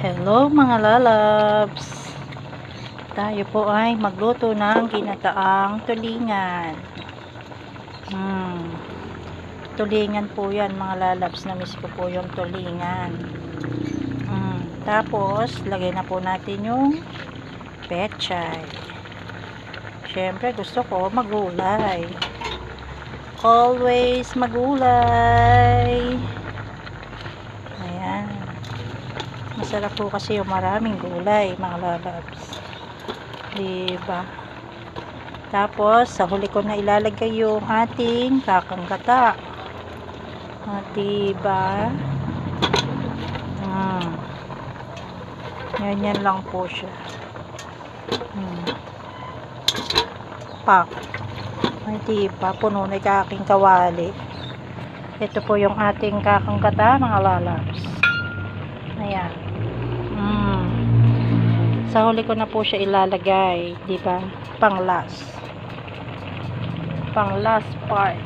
Hello mga lalabs! Tayo po ay magluto ng ginataang tulingan. Hmm. Tulingan po yan mga lalabs. Namiss ko po yung tulingan. Hmm. Tapos, lagay na po natin yung pechay. Siyempre, gusto ko magulay. Always magulay. Ayan. Masarap po kasi yung maraming gulay, mga lalabs. Diba? Tapos, sa huli ko na ilalagay yung ating kakanggata. Ah, diba? Hmm. Ganyan lang po siya. Hmm. Pak. Ay, diba? Puno na yung aking kawali. Ito po yung ating kakanggata, mga lalabs. Ayan. Mm. Sa huli ko na po siya ilalagay, 'di ba? Pang last. Pang last part.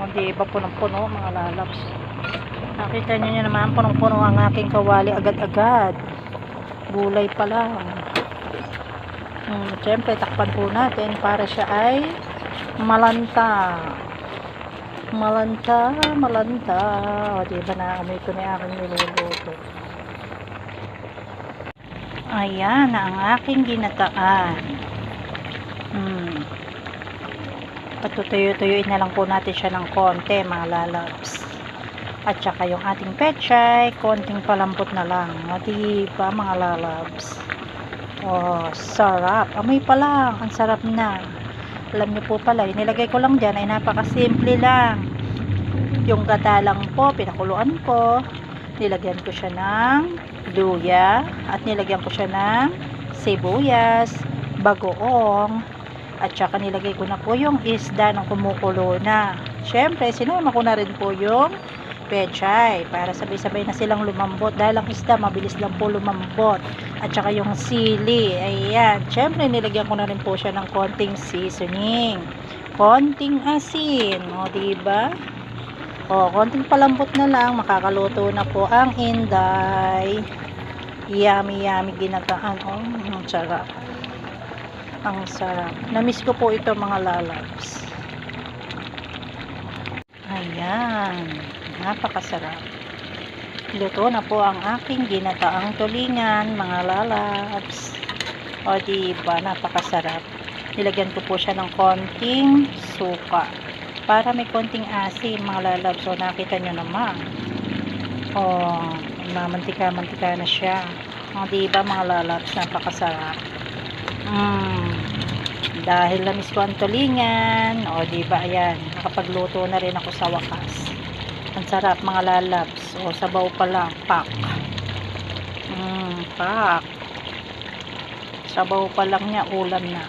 O, di ba punong-puno mga lalabs? Nakita niyo niyo naman punong-puno ang aking kawali agad-agad. Gulay pa lang. Hmm, Siyempre, takpan po natin para siya ay malanta. Malanta, malanta. O, di ba naamoy ko na aking niluluto. Ayan, ang aking ginataan. Hmm. Patutuyo-tuyuin na lang po natin siya ng konti, mga lalabs. At saka yung ating pechay, konting palambot na lang. O, di ba, mga lalabs? Oh, sarap. Amoy pa lang. Ang sarap na. Alam niyo po pala, yung nilagay ko lang dyan ay napakasimple lang. Yung gata lang po, pinakuluan ko. Nilagyan ko siya ng luya at nilagyan ko siya ng sibuyas, bagoong, at saka nilagay ko na po yung isda ng kumukulo na. Siyempre, sinama ko na rin po yung pechay para sabay-sabay na silang lumambot. Dahil ang isda mabilis lang po lumambot. At saka yung sili ayan, syempre nilagyan ko na rin po siya ng konting seasoning. Konting asin o diba? O konting palambot na lang. Makakaluto na po ang inday. Yummy yummy ginataan. O ang sarap ang sarap. Namiss ko po ito mga lalabs. Ayan napakasarap. Luto na po ang aking ginataang tulingan mga lalabs. O diba napakasarap. Nilagyan ko po siya ng konting suka. Para may konting asin mga lalabs. O nakita nyo naman. O mamantika-mantika na siya. O diba mga lalabs napakasarap. Mm, dahil lamis ko ang tulingan. O diba ayan. Nakapagluto na rin ako sa wakas ang sarap mga lalabs. O sabaw pa lang. Pak. Mm, pak. Sabaw pa lang niya. Ulam na.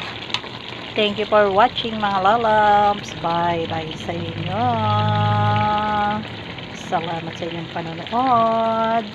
Thank you for watching mga lalabs. Bye. Bye sa inyo. Salamat sa inyong panonood.